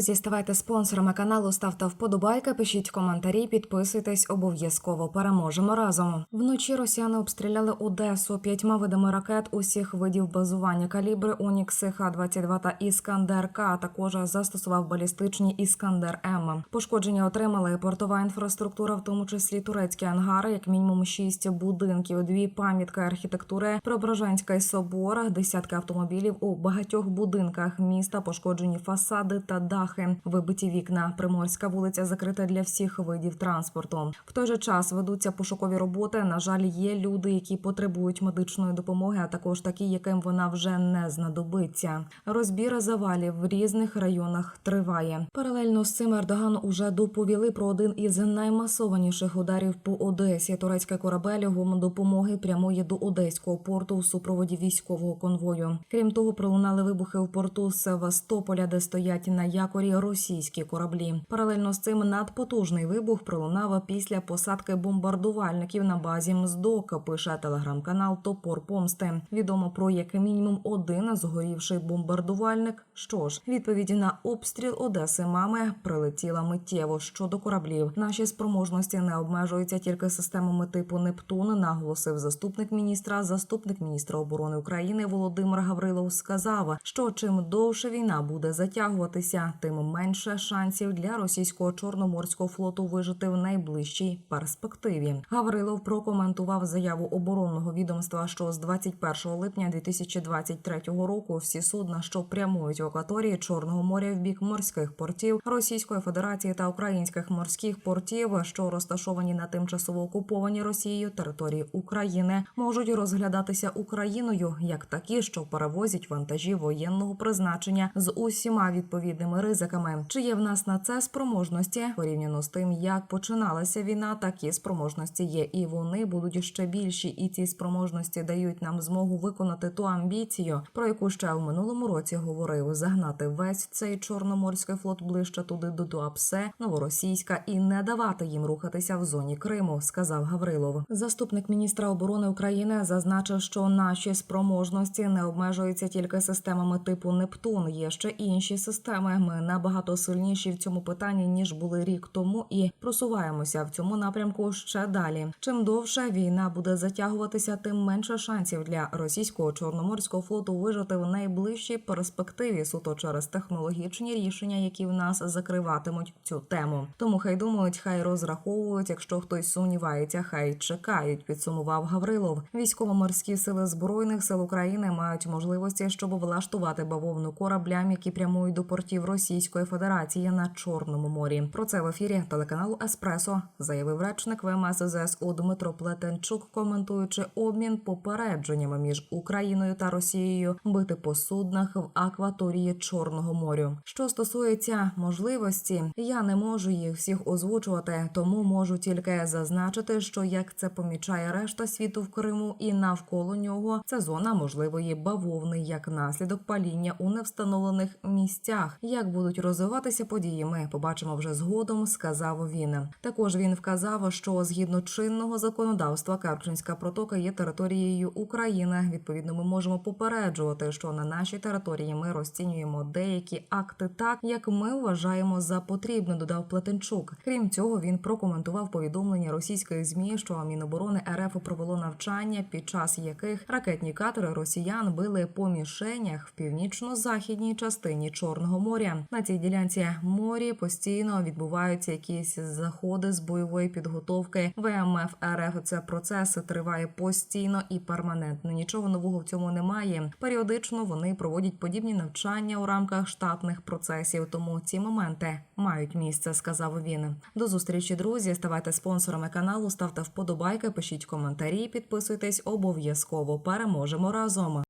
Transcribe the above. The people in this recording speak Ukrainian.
Друзі, ставайте спонсорами каналу, ставте вподобайки, пишіть коментарі, підписуйтесь, обов'язково переможемо разом. Вночі росіяни обстріляли Одесу п'ятьма видами ракет усіх видів базування калібри Унікси Х-22 та Іскандер К, також застосував балістичні Іскандер М. Пошкодження отримали портова інфраструктура, в тому числі турецькі ангари, як мінімум шість будинків, дві пам'ятки архітектури, Преображенський собор, десятки автомобілів у багатьох будинках міста, пошкоджені фасади та дахи, вибиті вікна. Приморська вулиця закрита для всіх видів транспорту. В той же час ведуться пошукові роботи. На жаль, є люди, які потребують медичної допомоги, а також такі, яким вона вже не знадобиться. Розбір завалів в різних районах триває. Паралельно з цим Ердоган уже доповіли про один із наймасованіших ударів по Одесі. Турецький корабель допомоги прямує до одеського порту у супроводі військового конвою. Крім того, пролунали вибухи в порту Севастополя, де стоять на якорі російські кораблі. Паралельно з цим надпотужний вибух пролунав після посадки бомбардувальників на базі Мздока. Пише телеграм-канал Топор Помсти. Відомо про як мінімум один згорівший бомбардувальник. Що ж, відповіді на обстріл Одеси мами прилетіла миттєво щодо кораблів. Наші спроможності не обмежуються тільки системами типу Нептун. Наголосив заступник міністра. Заступник міністра оборони України Володимир Гаврилов сказав, що чим довше війна буде затягуватися, тим менше шансів для російського чорноморського флоту вижити в найближчій перспективі. Гаврилов прокоментував заяву оборонного відомства, що з 21 липня 2023 року всі судна, що прямують в акваторії Чорного моря в бік морських портів Російської Федерації та українських морських портів, що розташовані на тимчасово окупованій Росією території України, можуть розглядатися Україною як такі, що перевозять вантажі воєнного призначення з усіма відповідними ризиками. Чи є в нас на це спроможності порівняно з тим, як починалася війна, такі спроможності є, і вони будуть ще більші. І ці спроможності дають нам змогу виконати ту амбіцію, про яку ще в минулому році говорив загнати весь цей чорноморський флот ближче туди до Туапсе, новоросійська, і не давати їм рухатися в зоні Криму, сказав Гаврилов. Заступник міністра оборони України зазначив, що наші спроможності не обмежуються тільки системами типу Нептун. Є ще інші системи. Ми набагато сильніші в цьому питанні ніж були рік тому, і просуваємося в цьому напрямку ще далі. Чим довше війна буде затягуватися, тим менше шансів для російського чорноморського флоту вижити в найближчій перспективі суто через технологічні рішення, які в нас закриватимуть цю тему. Тому хай думають, хай розраховують. Якщо хтось сумнівається, хай чекають. Підсумував Гаврилов. Військово-морські сили збройних сил України мають можливості, щоб влаштувати бавовну кораблям, які прямують до портів Російської Федерації на Чорному морі. Про це в ефірі телеканалу Еспресо заявив речник ВМС ЗСУ Дмитро Плетенчук, коментуючи обмін попередженнями між Україною та Росією бити по суднах в акваторії Чорного моря. Що стосується можливості, я не можу їх всіх озвучувати, тому можу тільки зазначити, що як це помічає решта світу в Криму і навколо нього, це зона можливої бавовни як наслідок паління у невстановлених місцях. Як будуть розвиватися події, ми побачимо вже згодом, сказав він. Також він вказав, що згідно чинного законодавства Керченська протока є територією України. Відповідно, ми можемо попереджувати, що на нашій території ми розцінюємо деякі акти так, як ми вважаємо за потрібне. Додав Плетенчук. Крім цього, він прокоментував повідомлення російської змі, що Міноборони РФ провело навчання, під час яких ракетні катери росіян били по мішенях в північно-західній частині Чорного моря. На цій ділянці морі постійно відбуваються якісь заходи з бойової підготовки. ВМФ РФ це процес триває постійно і перманентно. Нічого нового в цьому немає. Періодично вони проводять подібні навчання у рамках штатних процесів. Тому ці моменти мають місце, сказав він. До зустрічі, друзі. Ставайте спонсорами каналу, ставте вподобайки, пишіть коментарі, підписуйтесь обов'язково. Переможемо разом.